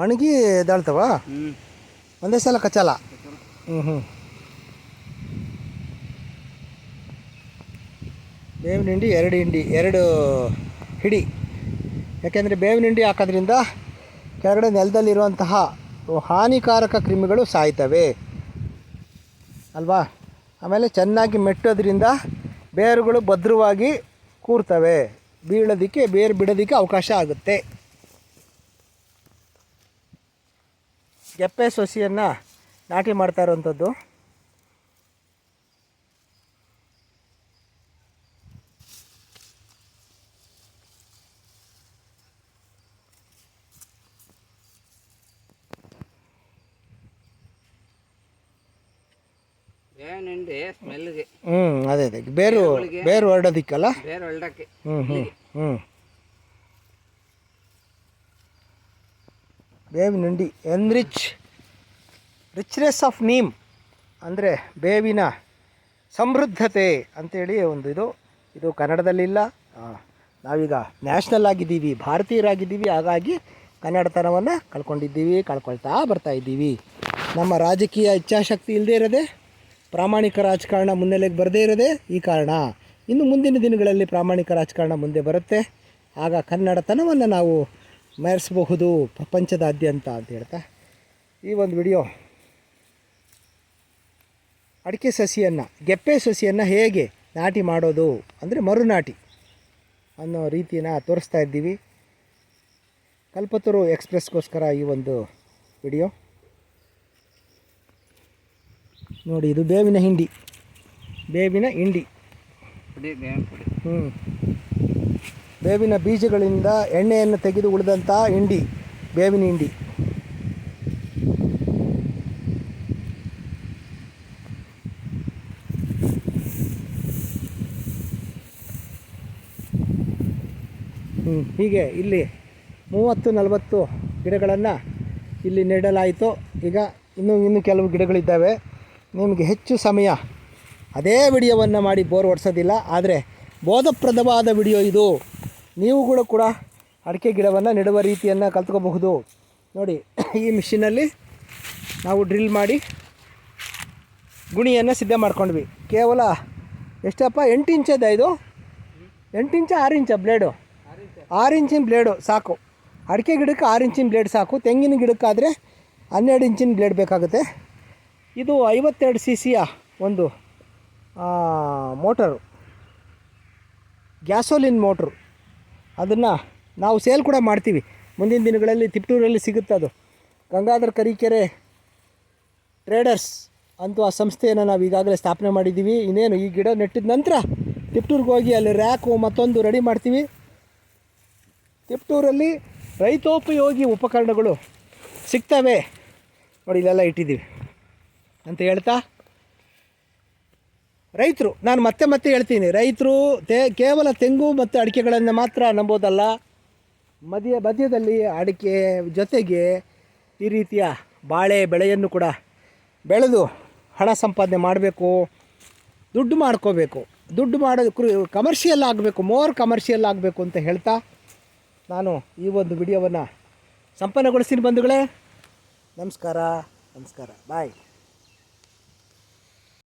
ಒಣಗಿ ಎದ್ದಾಳ್ತವ? ಒಂದೇ ಸಲ ಕಚ್ಚಲ್ಲ? ಹ್ಞೂ ಹ್ಞೂ ಬೇವಿನ ಹಿಂಡಿ ಎರಡು ಹಿಂಡಿ ಎರಡು ಹಿಡಿ. ಯಾಕೆಂದರೆ ಬೇವಿನ ಹಿಂಡಿ ಹಾಕೋದ್ರಿಂದ ಕೆಳಗಡೆ ನೆಲದಲ್ಲಿರುವಂತಹ ಹಾನಿಕಾರಕ ಕ್ರಿಮಿಗಳು ಸಾಯ್ತವೆ. ಅಲ್ವಾ? ಆಮೇಲೆ ಚೆನ್ನಾಗಿ ಮೆಟ್ಟೋದ್ರಿಂದ ಬೇರುಗಳು ಭದ್ರವಾಗಿ ಕೂರ್ತವೆ. ಬೀಳೋದಕ್ಕೆ ಬೇರು ಬಿಡೋದಕ್ಕೆ ಅವಕಾಶ ಆಗುತ್ತೆ. ಗೆಪ್ಪೆ ಸೊಸಿಯನ್ನು ನಾಟಿ ಮಾಡ್ತಾ ಇರೋವಂಥದ್ದು. ಹ್ಞೂ ಅದೇ ಅದೇ. ಬೇರು ಬೇರು ಹೊರಡೋದಿಕ್ಕಲ್ಲ? ಬೇರೆ ಹೊಲ್ಡಕ್ಕೆ ಹ್ಞೂ ಹ್ಞೂ ಹ್ಞೂ ಬೇವಿನ ಹಿಂಡಿ ಎನ್ರಿಚ್ ರಿಚ್ನೆಸ್ ಆಫ್ ನೀಮ್ ಅಂದರೆ ಬೇವಿನ ಸಮೃದ್ಧತೆ ಅಂತೇಳಿ ಒಂದು ಇದು. ಇದು ಕನ್ನಡದಲ್ಲಿಲ್ಲ. ನಾವೀಗ ನ್ಯಾಷನಲ್ ಆಗಿದ್ದೀವಿ, ಭಾರತೀಯರಾಗಿದ್ದೀವಿ, ಹಾಗಾಗಿ ಕನ್ನಡತನವನ್ನು ಕಳ್ಕೊಂಡಿದ್ದೀವಿ, ಕಳ್ಕೊಳ್ತಾ ಬರ್ತಾ ಇದ್ದೀವಿ. ನಮ್ಮ ರಾಜಕೀಯ ಇಚ್ಛಾಶಕ್ತಿ ಇಲ್ಲದೇ ಇರೋದೇ, ಪ್ರಾಮಾಣಿಕ ರಾಜಕಾರಣ ಮುನ್ನೆಲೆಗೆ ಬರದೇ ಇರೋದೇ ಈ ಕಾರಣ ಇನ್ನು ಮುಂದಿನ ದಿನಗಳಲ್ಲಿ ಪ್ರಾಮಾಣಿಕ ರಾಜಕಾರಣ ಮುಂದೆ ಬರುತ್ತೆ. ಆಗ ಕನ್ನಡತನವನ್ನು ನಾವು ಮೆರೆಸಬಹುದು ಪ್ರಪಂಚದಾದ್ಯಂತ ಅಂತ ಹೇಳ್ತಾ ಈ ಒಂದು ವಿಡಿಯೋ. ಅಡಿಕೆ ಸಸಿಯನ್ನು ಗೆಪ್ಪೆ ಸಸಿಯನ್ನು ಹೇಗೆ ನಾಟಿ ಮಾಡೋದು ಅಂದರೆ ಮರುನಾಟಿ ಅನ್ನೋ ರೀತಿನ ತೋರಿಸ್ತಾ ಇದ್ದೀವಿ. ಕಲ್ಪತರು ಎಕ್ಸ್ಪ್ರೆಸ್ಗೋಸ್ಕರ ಈ ಒಂದು ವಿಡಿಯೋ. ನೋಡಿ ಇದು ಬೇವಿನ ಹಿಂಡಿ. ಬೇವಿನ ಹಿಂಡಿ. ಹ್ಞೂ ಬೇವಿನ ಬೀಜಗಳಿಂದ ಎಣ್ಣೆಯನ್ನು ತೆಗೆದು ಉಳಿದಂಥ ಹಿಂಡಿ, ಬೇವಿನ ಹಿಂಡಿ. ಹೀಗೆ ಇಲ್ಲಿ ಮೂವತ್ತು ನಲವತ್ತು ಗಿಡಗಳನ್ನು ಇಲ್ಲಿ ನೆಡಲಾಯಿತು. ಈಗ ಇನ್ನೂ ಇನ್ನೂ ಕೆಲವು ಗಿಡಗಳಿದ್ದಾವೆ. ನಿಮಗೆ ಹೆಚ್ಚು ಸಮಯ ಅದೇ ವಿಡಿಯೋವನ್ನು ಮಾಡಿ ಬೋರ್ ಹೊಡ್ಸೋದಿಲ್ಲ, ಆದರೆ ಬೋಧಪ್ರದವಾದ ವಿಡಿಯೋ ಇದು. ನೀವು ಕೂಡ ಕೂಡ ಅಡಿಕೆ ಗಿಡವನ್ನು ನೆಡುವ ರೀತಿಯನ್ನು ಕಲ್ತ್ಕೋಬಹುದು. ನೋಡಿ, ಈ ಮಿಷಿನಲ್ಲಿ ನಾವು ಡ್ರಿಲ್ ಮಾಡಿ ಗುಣಿಯನ್ನು ಸಿದ್ಧ ಮಾಡ್ಕೊಂಡ್ವಿ. ಕೇವಲ ಎಷ್ಟಪ್ಪ? ಎಂಟು ಇಂಚದ ಇದು? ಎಂಟು ಇಂಚ, ಆರು ಇಂಚ ಬ್ಲೇಡು ಆರು ಇಂಚಿನ ಬ್ಲೇಡು ಸಾಕು. ಅಡಿಕೆ ಗಿಡಕ್ಕೆ ಆರು ಇಂಚಿನ ಬ್ಲೇಡ್ ಸಾಕು. ತೆಂಗಿನ ಗಿಡಕ್ಕಾದರೆ ಹನ್ನೆರಡು ಇಂಚಿನ ಬ್ಲೇಡ್ ಬೇಕಾಗುತ್ತೆ. ಇದು ಐವತ್ತೆರಡು ಸಿ ಸಿಯ ಒಂದು ಮೋಟರು ಗ್ಯಾಸೋಲಿನ್ ಮೋಟ್ರು ಅದನ್ನು ನಾವು ಸೇಲ್ ಕೂಡ ಮಾಡ್ತೀವಿ. ಮುಂದಿನ ದಿನಗಳಲ್ಲಿ ತಿಪ್ಟೂರಲ್ಲಿ ಸಿಗುತ್ತೆ ಅದು. ಗಂಗಾಧರ ಕರಿಕೆರೆ ಟ್ರೇಡರ್ಸ್ ಅಂತೂ ಆ ಸಂಸ್ಥೆಯನ್ನು ನಾವು ಈಗಾಗಲೇ ಸ್ಥಾಪನೆ ಮಾಡಿದ್ದೀವಿ. ಇನ್ನೇನು ಈ ಗಿಡ ನೆಟ್ಟಿದ ನಂತರ ತಿಪ್ಟೂರಿಗೆ ಹೋಗಿ ಅಲ್ಲಿ ರ್ಯಾಕು ಮತ್ತೊಂದು ರೆಡಿ ಮಾಡ್ತೀವಿ. ತಿಪ್ಟೂರಲ್ಲಿ ರೈತೋಪಯೋಗಿ ಉಪಕರಣಗಳು ಸಿಗ್ತವೆ. ನೋಡಿ ಇಲ್ಲೆಲ್ಲ ಇಟ್ಟಿದ್ದೀವಿ. ಅಂತ ಹೇಳ್ತಾ ರೈತರು, ನಾನು ಮತ್ತೆ ಮತ್ತೆ ಹೇಳ್ತೀನಿ, ರೈತರು ತೇ, ಕೇವಲ ತೆಂಗು ಮತ್ತು ಅಡಿಕೆಗಳನ್ನು ಮಾತ್ರ ನಂಬೋದಲ್ಲ. ಮಧ್ಯ ಮಧ್ಯದಲ್ಲಿ ಅಡಿಕೆ ಜೊತೆಗೆ ಈ ರೀತಿಯ ಬಾಳೆ ಬೆಳೆಯನ್ನು ಕೂಡ ಬೆಳೆದು ಹಣ ಸಂಪಾದನೆ ಮಾಡಬೇಕು, ದುಡ್ಡು ಮಾಡ್ಕೋಬೇಕು. ದುಡ್ಡು ಮಾಡೋದು ಕಮರ್ಷಿಯಲ್ ಆಗಬೇಕು ಮೋರ್ ಕಮರ್ಷಿಯಲ್ ಆಗಬೇಕು ಅಂತ ಹೇಳ್ತಾ ನಾನು ಈ ಒಂದು ವಿಡಿಯೋವನ್ನು ಸಂಪನ್ನಗೊಳಿಸ್ತೀನಿ ಬಂಧುಗಳೇ. ನಮಸ್ಕಾರ ನಮಸ್ಕಾರ ಬಾಯ್